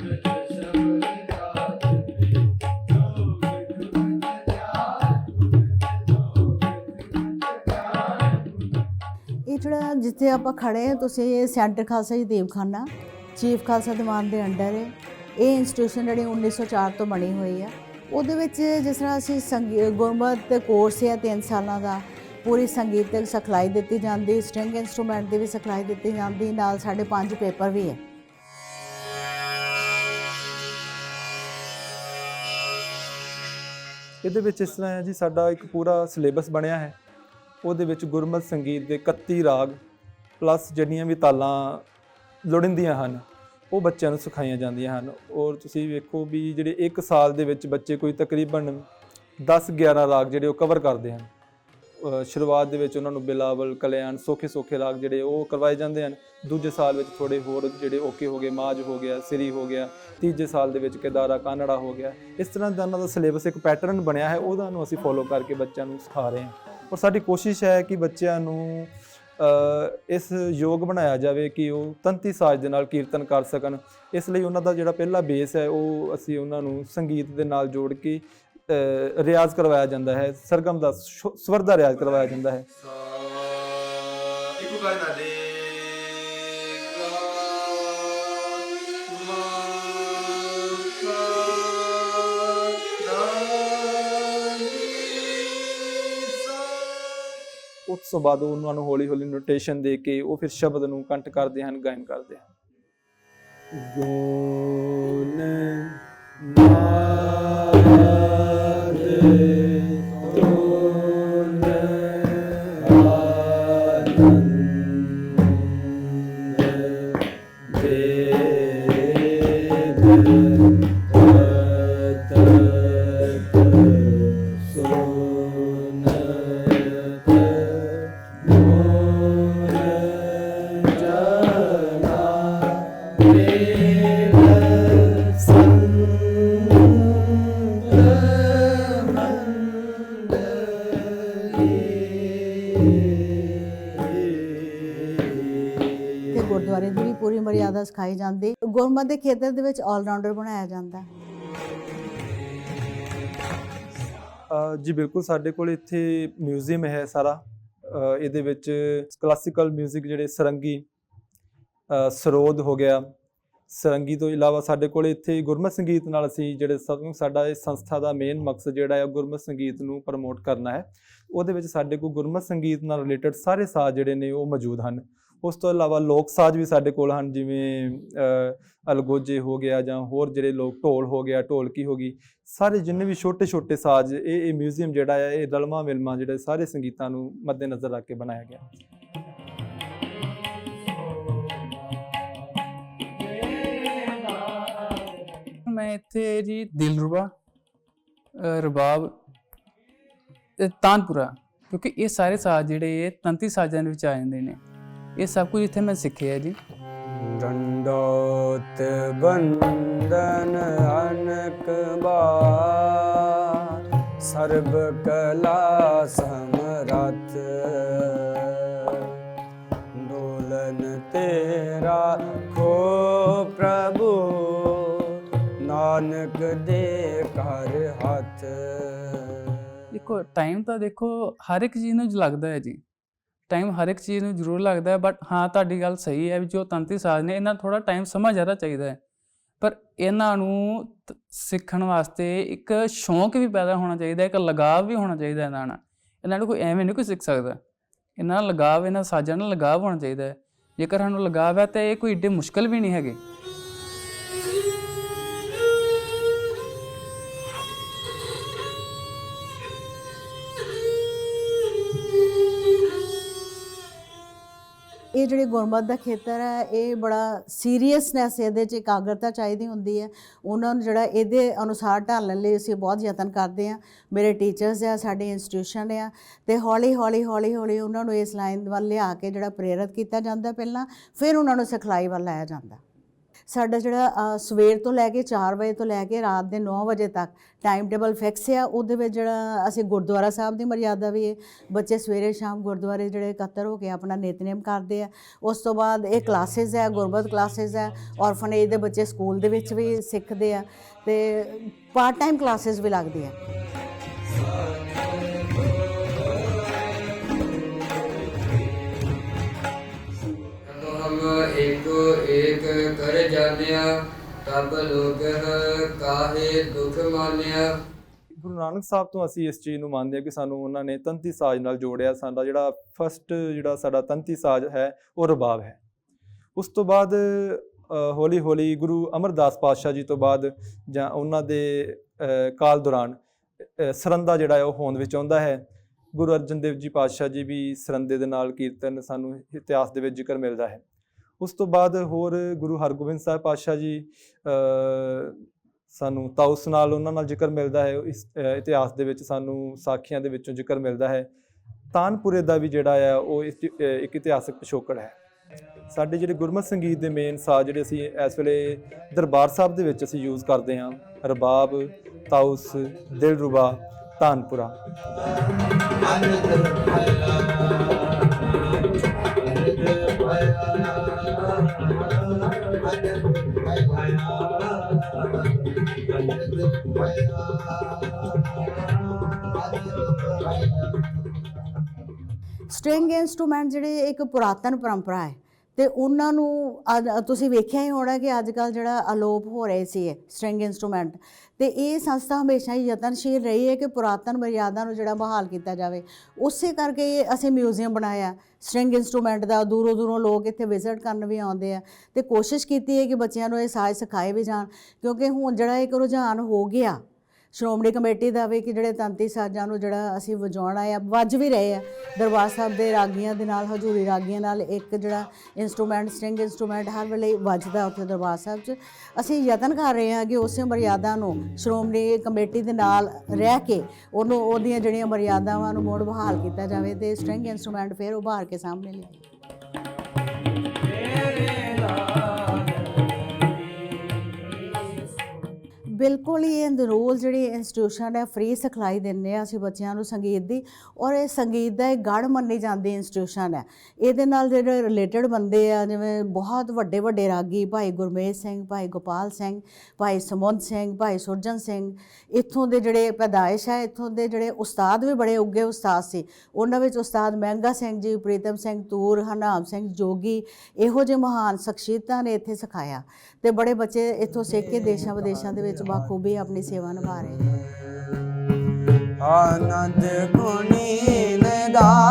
ਇਹ ਜਿਹੜਾ ਜਿੱਥੇ ਆਪਾਂ ਖੜੇ ਹਾਂ, ਤੁਸੀਂ ਇਹ ਸੈਂਟਰ ਖਾਲਸਾ ਜੀ ਦੇਵਖਾਨਾ, ਚੀਫ ਖਾਲਸਾ ਦੀਵਾਨ ਦੇ ਅੰਡਰ ਹੈ। ਇਹ ਇੰਸਟੀਟਿਊਸ਼ਨ ਜਿਹੜੀ 1904 ਤੋਂ ਬਣੀ ਹੋਈ ਆ ਉਹਦੇ ਵਿੱਚ ਜਿਸ ਤਰ੍ਹਾਂ ਅਸੀਂ ਸੰਗੀ, ਗੁਰਮਤ ਕੋਰਸ ਹੈ 3 ਸਾਲਾਂ ਦਾ। ਪੂਰੀ ਸੰਗੀਤਕ ਸਿਖਲਾਈ ਦਿੱਤੀ ਜਾਂਦੀ ਸਟ੍ਰਿੰਗ ਇਨਸਟਰੂਮੈਂਟ ਦੀ ਵੀ ਸਿਖਲਾਈ ਦਿੱਤੀ ਜਾਂਦੀ, ਨਾਲ ਸਾਡੇ ਪੰਜ ਪੇਪਰ ਵੀ ਹੈ। ਇਹਦੇ ਵਿੱਚ ਇਸ ਤਰ੍ਹਾਂ ਹੈ ਜੀ, ਸਾਡਾ ਇੱਕ ਪੂਰਾ ਸਿਲੇਬਸ ਬਣਿਆ ਹੈ। ਉਹਦੇ ਵਿੱਚ ਗੁਰਮਤਿ ਸੰਗੀਤ ਦੇ 31 ਰਾਗ ਪਲੱਸ ਜਿਹੜੀਆਂ ਵੀ ਤਾਲਾਂ ਲੋੜੀਂਦੀਆਂ ਹਨ, ਉਹ ਬੱਚਿਆਂ ਨੂੰ ਸਿਖਾਈਆਂ ਜਾਂਦੀਆਂ ਹਨ। ਔਰ ਤੁਸੀਂ ਵੇਖੋ ਵੀ ਜਿਹੜੇ 1 ਸਾਲ ਦੇ ਵਿੱਚ ਬੱਚੇ ਕੋਈ ਤਕਰੀਬਨ 10 11 ਰਾਗ ਜਿਹੜੇ ਉਹ ਕਵਰ ਕਰਦੇ ਹਨ। ਸ਼ੁਰੂਆਤ ਦੇ ਵਿੱਚ ਉਹਨਾਂ ਨੂੰ ਬਿਲਾਵਲ, ਕਲਿਆਣ, ਸੋਖੇ ਸੋਖੇ ਰਾਗ ਜਿਹੜੇ ਉਹ ਕਰਵਾਏ ਜਾਂਦੇ ਹਨ। ਦੂਜੇ ਸਾਲ ਵਿੱਚ ਥੋੜੇ ਹੋਰ ਜਿਹੜੇ ਓਕੇ ਹੋ ਗਏ ਮਾਜ ਹੋ ਗਿਆ, ਸਿਰੀ ਹੋ ਗਿਆ, ਤੀਜੇ ਸਾਲ ਦੇ ਵਿੱਚ ਕੇਦਾਰਾ, ਕਾਨੜਾ ਹੋ ਗਿਆ। ਇਸ ਤਰ੍ਹਾਂ ਦਾ ਉਹਨਾਂ ਦਾ ਸਿਲੇਬਸ ਇੱਕ ਪੈਟਰਨ ਬਣਿਆ ਹੈ, ਉਹਦਾ ਨੂੰ ਅਸੀਂ ਫੋਲੋ ਕਰਕੇ ਬੱਚਿਆਂ ਨੂੰ ਸਿਖਾ ਰਹੇ ਹਾਂ। ਔਰ ਸਾਡੀ ਕੋਸ਼ਿਸ਼ ਹੈ ਕਿ ਬੱਚਿਆਂ ਨੂੰ ਇਸ ਯੋਗ ਬਣਾਇਆ ਜਾਵੇ ਕਿ ਉਹ ਤੰਤੀ ਸਾਜ਼ ਦੇ ਨਾਲ ਕੀਰਤਨ ਕਰ ਸਕਣ। ਇਸ ਲਈ ਉਹਨਾਂ ਦਾ ਜਿਹੜਾ ਪਹਿਲਾ ਬੇਸ ਹੈ, ਉਹ ਅਸੀਂ ਉਹਨਾਂ ਨੂੰ ਸੰਗੀਤ ਦੇ ਨਾਲ ਜੋੜ ਕੇ ਰਿਆਜ਼ ਕਰਵਾਇਆ ਜਾਂਦਾ ਹੈ ਸਰਗਮ ਦਾ ਸਵਰ ਦਾ ਰਿਆਜ਼ ਕਰਵਾਇਆ ਜਾਂਦਾ ਹੈ। ਇੱਕੋ ਗੱਲ ਉਸ ਤੋਂ ਬਾਅਦ ਉਹਨਾਂ ਨੂੰ ਹੌਲੀ ਹੌਲੀ ਨੋਟੇਸ਼ਨ ਦੇ ਕੇ ਉਹ ਫਿਰ ਸ਼ਬਦ ਨੂੰ ਕੰਠ ਕਰਦੇ ਹਨ ਗਾਇਨ ਕਰਦੇ ਹਨ। ਗੋਨ ਪੂਰੀ ਸਿਖਾਈ ਜਾਂਦੀ। ਗੁਰਮਤ ਦੇ ਖੇਤਰ ਦੇ ਵਿੱਚ ਆਲਰਾਊਂਡਰ ਬਣਾਇਆ ਜਾਂਦਾ। ਜੀ ਬਿਲਕੁਲ, ਸਾਡੇ ਕੋਲ ਇੱਥੇ ਮਿਊਜ਼ੀਅਮ ਹੈ ਸਾਰਾ। ਇਹਦੇ ਵਿੱਚ ਕਲਾਸੀਕਲ 뮤직 ਜਿਹੜੇ ਸਰੰਗੀ ਸਰੋਦ ਹੋ ਗਿਆ। ਸਰੰਗੀ ਤੋਂ ਇਲਾਵਾ ਸਾਡੇ ਕੋਲ ਇੱਥੇ ਗੁਰਮਤ ਸੰਗੀਤ ਨਾਲ ਅਸੀਂ ਜਿਹੜੇ ਸਭ ਸਾਡਾ ਇਸ ਸੰਸਥਾ ਦਾ ਮੇਨ ਮਕਸਦ ਜਿਹੜਾ ਹੈ ਗੁਰਮਤ ਸੰਗੀਤ ਨੂੰ ਪ੍ਰਮੋਟ ਕਰਨਾ ਹੈ। ਉਹਦੇ ਵਿੱਚ ਸਾਡੇ ਕੋਲ ਗੁਰਮਤ ਸੰਗੀਤ ਨਾਲ ਰਿਲੇਟਡ ਸਾਰੇ ਸਾਜ਼ ਜਿਹੜੇ ਨੇ, ਉਹ ਮੌਜੂਦ ਹਨ। ਉਸ ਤੋਂ ਇਲਾਵਾ ਲੋਕ ਸਾਜ਼ ਵੀ ਸਾਡੇ ਕੋਲ ਹਨ ਜਿਵੇਂ ਅਲਗੋਜੇ ਹੋ ਗਿਆ ਜਾਂ ਹੋਰ ਜਿਹੜੇ ਲੋਕ ਢੋਲ ਹੋ ਗਿਆ ਢੋਲਕੀ ਹੋ ਗਈ ਸਾਰੇ ਜਿੰਨੇ ਵੀ ਛੋਟੇ ਛੋਟੇ ਸਾਜ਼ ਇਹ ਇਹ ਮਿਊਜ਼ੀਅਮ ਜਿਹੜਾ ਹੈ ਇਹ ਰਲਮਾ ਮਿਲਮਾ ਜਿਹੜੇ ਸਾਰੇ ਸੰਗੀਤਾਂ ਨੂੰ ਮੱਦੇਨਜ਼ਰ ਰੱਖ ਕੇ ਬਣਾਇਆ ਗਿਆ। ਮੈਂ ਇੱਥੇ ਜੀ ਦਿਲਰੂਬਾ ਅ, ਰਬਾਬ ਤਾਨਪੁਰਾ ਕਿਉਂਕਿ ਇਹ ਸਾਰੇ ਸਾਜ਼ ਜਿਹੜੇ ਤੰਤੀ ਸਾਜ਼ਾਂ ਦੇ ਵਿੱਚ ਆ ਜਾਂਦੇ ਨੇ। ਇਹ ਸਭ ਕੁਝ ਇੱਥੇ ਮੈਂ ਸਿੱਖਿਆ ਜੀ। ਡੰਡੋਤ ਬੰਦਨ ਅਨਕ ਬਾਰ ਸਰਬ ਕਲਾ ਸਮਰਤ ਡੋਲਨ ਤੇਰਾ ਕੋ ਪ੍ਰਭੂ ਨਾਨਕ ਦੇ ਕਰ ਹੱਥ। ਦੇਖੋ ਟਾਈਮ ਤਾਂ ਦੇਖੋ ਹਰ ਇੱਕ ਚੀਜ਼ ਨੂੰ ਲੱਗਦਾ ਹੈ ਜੀ। ਟਾਈਮ ਹਰ ਇੱਕ ਚੀਜ਼ ਨੂੰ ਜ਼ਰੂਰ ਲੱਗਦਾ ਹੈ ਬਟ ਹਾਂ, ਤੁਹਾਡੀ ਗੱਲ ਸਹੀ ਹੈ ਵੀ ਜੋ ਤੰਤੀ ਸਾਜ਼ ਨੇ, ਇਹਨਾਂ ਥੋੜਾ ਟਾਈਮ ਸਮਾਂ ਜ਼ਿਆਦਾ ਚਾਹੀਦਾ ਹੈ। ਪਰ ਇਹਨਾਂ ਨੂੰ ਸਿੱਖਣ ਵਾਸਤੇ ਇੱਕ ਸ਼ੌਂਕ ਵੀ ਪੈਦਾ ਹੋਣਾ ਚਾਹੀਦਾ ਇੱਕ ਲਗਾਵ ਵੀ ਹੋਣਾ ਚਾਹੀਦਾ ਇਹਨਾਂ ਨਾਲ। ਇਹਨਾਂ ਨੂੰ ਕੋਈ ਐਵੇਂ ਨਹੀਂ ਕੋਈ ਸਿੱਖ ਸਕਦਾ। ਇਹਨਾਂ ਨਾਲ ਲਗਾਵ, ਇਹਨਾਂ ਸਾਜ਼ਾਂ ਨਾਲ ਲਗਾਵ ਹੋਣਾ ਚਾਹੀਦਾ ਹੈ। ਜੇਕਰ ਸਾਨੂੰ ਲਗਾਵ ਹੈ, ਤਾਂ ਇਹ ਕੋਈ ਏਡੇ ਮੁਸ਼ਕਲ ਵੀ ਨਹੀਂ ਹੈਗੇ। ਇਹ ਜਿਹੜੀ ਗੁਰਮਤ ਦਾ ਖੇਤਰ ਹੈ, ਇਹ ਬੜਾ ਸੀਰੀਅਸਨੈਸ ਇਹਦੇ 'ਚ ਇਕਾਗਰਤਾ ਚਾਹੀਦੀ ਹੁੰਦੀ ਹੈ। ਉਹਨਾਂ ਨੂੰ ਜਿਹੜਾ ਇਹਦੇ ਅਨੁਸਾਰ ਢਾਲਣ ਲਈ ਅਸੀਂ ਬਹੁਤ ਯਤਨ ਕਰਦੇ ਹਾਂ। ਮੇਰੇ ਟੀਚਰਸ ਆ, ਸਾਡੇ ਇੰਸਟੀਟਿਊਸ਼ਨ ਆ ਤੇ ਹੌਲੀ ਹੌਲੀ ਹੌਲੀ ਹੌਲੀ ਉਹਨਾਂ ਨੂੰ ਇਸ ਲਾਈਨ ਵੱਲ ਲਿਆ ਕੇ ਜਿਹੜਾ ਪ੍ਰੇਰਿਤ ਕੀਤਾ ਜਾਂਦਾ ਪਹਿਲਾਂ, ਫਿਰ ਉਹਨਾਂ ਨੂੰ ਸਿਖਲਾਈ ਵੱਲ ਲਾਇਆ ਜਾਂਦਾ। ਸਾਡਾ ਜਿਹੜਾ ਸਵੇਰ ਤੋਂ ਲੈ ਕੇ 4 ਵਜੇ ਤੋਂ ਲੈ ਕੇ ਰਾਤ ਦੇ 9 ਵਜੇ ਤੱਕ ਟਾਈਮ ਟੇਬਲ ਫਿਕਸ ਆ। ਉਹਦੇ ਵਿੱਚ ਜਿਹੜਾ ਅਸੀਂ ਗੁਰਦੁਆਰਾ ਸਾਹਿਬ ਦੀ ਮਰਿਆਦਾ ਵੀ ਹੈ ਬੱਚੇ ਸਵੇਰੇ ਸ਼ਾਮ ਗੁਰਦੁਆਰੇ ਜਿਹੜੇ ਇਕੱਤਰ ਹੋ ਕੇ ਆਪਣਾ ਨਿਤਨੇਮ ਕਰਦੇ ਆ। ਉਸ ਤੋਂ ਬਾਅਦ ਇਹ ਕਲਾਸਿਸ ਹੈ ਗੁਰਬਤ ਕਲਾਸਿਸ ਹੈ ਔਰਫਨੇਜ ਦੇ ਬੱਚੇ ਸਕੂਲ ਦੇ ਵਿੱਚ ਵੀ ਸਿੱਖਦੇ ਆ। ਤੇ ਪਾਰਟ ਟਾਈਮ ਕਲਾਸਿਸ ਵੀ ਲੱਗਦੀ ਆ। ਜਾਣਿਆ ਤਬ ਲੋਕ ਕਾਹੇ ਦੁਖ ਮਾਨਿਆ। ਗੁਰੂ ਨਾਨਕ ਸਾਹਿਬ ਤੋਂ ਅਸੀਂ ਇਸ ਚੀਜ਼ ਨੂੰ ਮੰਨਦੇ ਹਾਂ ਕਿ ਸਾਨੂੰ ਉਹਨਾਂ ਨੇ ਤੰਤੀ ਸਾਜ਼ ਨਾਲ ਜੋੜਿਆ। ਸਾਡਾ ਜਿਹੜਾ ਫਸਟ ਜਿਹੜਾ ਸਾਡਾ ਤੰਤੀ ਸਾਜ਼ ਹੈ, ਉਹ ਰਬਾਬ ਹੈ। ਉਸ ਤੋਂ ਬਾਅਦ ਹੌਲੀ ਹੌਲੀ ਗੁਰੂ ਅਮਰਦਾਸ ਪਾਤਸ਼ਾਹ ਜੀ ਤੋਂ ਬਾਅਦ ਜਾਂ ਉਹਨਾਂ ਦੇ ਕਾਲ ਦੌਰਾਨ ਸਰੰਦਾ ਜਿਹੜਾ ਉਹ ਹੋਂਦ ਵਿੱਚ ਆਉਂਦਾ ਹੈ। ਗੁਰੂ ਅਰਜਨ ਦੇਵ ਜੀ ਪਾਤਸ਼ਾਹ ਜੀ ਵੀ ਸਰੰਦੇ ਦੇ ਨਾਲ ਕੀਰਤਨ ਸਾਨੂੰ ਇਤਿਹਾਸ ਦੇ ਵਿੱਚ ਜ਼ਿਕਰ ਮਿਲਦਾ ਹੈ। ਉਸ ਤੋਂ ਬਾਅਦ ਹੋਰ ਗੁਰੂ ਹਰਗੋਬਿੰਦ ਸਾਹਿਬ ਪਾਤਸ਼ਾਹ ਜੀ ਸਾਨੂੰ ਤਾਉਸ ਨਾਲ ਉਹਨਾਂ ਨਾਲ ਜ਼ਿਕਰ ਮਿਲਦਾ ਹੈ, ਇਸ ਇਤਿਹਾਸ ਦੇ ਵਿੱਚ ਸਾਨੂੰ ਸਾਖੀਆਂ ਦੇ ਵਿੱਚੋਂ ਜ਼ਿਕਰ ਮਿਲਦਾ ਹੈ। ਤਾਨਪੁਰੇ ਦਾ ਵੀ ਜਿਹੜਾ ਆ, ਉਹ ਇੱਕ ਇਤਿਹਾਸਕ ਪਿਛੋਕੜ ਹੈ। ਸਾਡੇ ਜਿਹੜੇ ਗੁਰਮਤਿ ਸੰਗੀਤ ਦੇ ਮੇਨ ਸਾਜ਼ ਜਿਹੜੇ ਅਸੀਂ ਇਸ ਵੇਲੇ ਦਰਬਾਰ ਸਾਹਿਬ ਦੇ ਵਿੱਚ ਅਸੀਂ ਯੂਜ਼ ਕਰਦੇ ਹਾਂ, ਰਬਾਬ ਤਾਉਸ ਦਿਲਰੁਬਾ, ਤਾਨਪੁਰਾ। ਸਟ੍ਰਿੰਗ ਇਨਸਟਰੂਮੈਂਟ ਜਿਹੜੇ ਇੱਕ ਪੁਰਾਤਨ ਪਰੰਪਰਾ ਹੈ ਤੇ ਉਹਨਾਂ ਨੂੰ ਅੱਜ ਤੁਸੀਂ ਵੇਖਿਆ ਹੀ ਹੋਣਾ ਕਿ ਅੱਜ ਕੱਲ ਜਿਹੜਾ ਅਲੋਪ ਹੋ ਰਹੇ ਸੀ ਸਟ੍ਰਿੰਗ ਇਨਸਟਰੂਮੈਂਟ ਤੇ ਇਹ ਸੰਸਥਾ ਹਮੇਸ਼ਾ ਹੀ ਯਤਨਸ਼ੀਲ ਰਹੀ ਹੈ ਕਿ ਪੁਰਾਤਨ ਮਰਿਆਦਾ ਨੂੰ ਜਿਹੜਾ ਬਹਾਲ ਕੀਤਾ ਜਾਵੇ। ਉਸੇ ਕਰਕੇ ਇਹ ਅਸੀਂ ਮਿਊਜ਼ੀਅਮ ਬਣਾਇਆ। ਸਟ੍ਰਿੰਗ ਇਨਸਟਰੂਮੈਂਟ ਦਾ ਦੂਰੋਂ ਦੂਰੋਂ ਲੋਕ ਇੱਥੇ ਵਿਜ਼ਿਟ ਕਰਨ ਵੀ ਆਉਂਦੇ ਆ ਤੇ ਕੋਸ਼ਿਸ਼ ਕੀਤੀ ਹੈ ਕਿ ਬੱਚਿਆਂ ਨੂੰ ਇਹ ਸਾਜ਼ ਸਿਖਾਏ ਵੀ ਜਾਣ ਕਿਉਂਕਿ ਹੁਣ ਜਿਹੜਾ ਇੱਕ ਰੁਝਾਨ ਹੋ ਗਿਆ ਸ਼੍ਰੋਮਣੀ ਕਮੇਟੀ ਦਾ ਵੀ ਕਿ ਜਿਹੜੇ ਤੰਤੀ ਸਾਜ਼ਾਂ ਨੂੰ ਜਿਹੜਾ ਅਸੀਂ ਵਜਾਉਣਾ ਆ, ਵੱਜ ਵੀ ਰਹੇ ਆ। ਦਰਬਾਰ ਸਾਹਿਬ ਦੇ ਰਾਗੀਆਂ ਦੇ ਨਾਲ, ਹਜੂਰੀ ਰਾਗੀਆਂ ਨਾਲ ਇੱਕ ਜਿਹੜਾ ਇਨਸਟਰੂਮੈਂਟ ਸਟ੍ਰਿੰਗ ਇਨਸਟਰੂਮੈਂਟ ਹਰ ਵੇਲੇ ਵੱਜਦਾ ਉੱਥੇ ਦਰਬਾਰ ਸਾਹਿਬ 'ਚ। ਅਸੀਂ ਯਤਨ ਕਰ ਰਹੇ ਹਾਂ ਕਿ ਉਸੇ ਮਰਿਆਦਾ ਨੂੰ ਸ਼੍ਰੋਮਣੀ ਕਮੇਟੀ ਦੇ ਨਾਲ ਰਹਿ ਕੇ ਉਹਨੂੰ, ਉਹਦੀਆਂ ਜਿਹੜੀਆਂ ਮਰਿਆਦਾਵਾਂ ਨੂੰ ਮੋੜ ਬਹਾਲ ਕੀਤਾ ਜਾਵੇ ਤੇ ਸਟ੍ਰਿੰਗ ਇਨਸਟਰੂਮੈਂਟ ਫਿਰ ਉਭਾਰ ਕੇ ਸਾਹਮਣੇ ਲਿਆਏ ਬਿਲਕੁਲ ਹੀ ਇਹ ਨਰੋਲ ਜਿਹੜੀ ਇੰਸਟੀਟਿਊਸ਼ਨ ਹੈ ਫ੍ਰੀ ਸਿਖਲਾਈ ਦਿੰਦੇ ਆ ਅਸੀਂ ਬੱਚਿਆਂ ਨੂੰ ਸੰਗੀਤ ਦੀ ਔਰ ਇਹ ਸੰਗੀਤ ਦਾ ਇਹ ਗੜ ਮੰਨੀ ਜਾਂਦੀ ਇੰਸਟੀਟਿਊਸ਼ਨ ਹੈ ਇਹਦੇ ਨਾਲ ਜਿਹੜੇ ਰਿਲੇਟਡ ਬੰਦੇ ਆ, ਜਿਵੇਂ ਬਹੁਤ ਵੱਡੇ ਵੱਡੇ ਰਾਗੀ ਭਾਈ ਗੁਰਮੇਜ ਸਿੰਘ, ਭਾਈ ਗੋਪਾਲ ਸਿੰਘ, ਭਾਈ ਸਮੁੰਦ ਸਿੰਘ, ਭਾਈ ਸੁਰਜਨ ਸਿੰਘ, ਇੱਥੋਂ ਦੇ ਜਿਹੜੇ ਪੈਦਾਇਸ਼ ਹੈ ਇੱਥੋਂ ਦੇ ਜਿਹੜੇ ਉਸਤਾਦ ਵੀ ਬੜੇ ਉੱਗੇ ਉਸਤਾਦ ਸੀ। ਉਹਨਾਂ ਵਿੱਚ ਉਸਤਾਦ ਮਹਿੰਗਾ ਸਿੰਘ ਜੀ, ਪ੍ਰੀਤਮ ਸਿੰਘ ਤੂਰ, ਹਰਨਾਮ ਸਿੰਘ ਜੋਗੀ ਇਹੋ ਜਿਹੇ ਮਹਾਨ ਸ਼ਖਸੀਅਤਾਂ ਨੇ ਇੱਥੇ ਸਿਖਾਇਆ। ਤੇ ਬੜੇ ਬੱਚੇ ਇੱਥੋਂ ਸਿੱਖ ਕੇ ਦੇਸ਼ਾਂ ਵਿਦੇਸ਼ਾਂ ਦੇ ਵਿੱਚ ਬਾਖੂਬੀ ਆਪਣੀ ਸੇਵਾ ਨਿਭਾ ਰਹੇ ਆਨੰਦ ਗੁਣੀ ਨਿਦਾਨ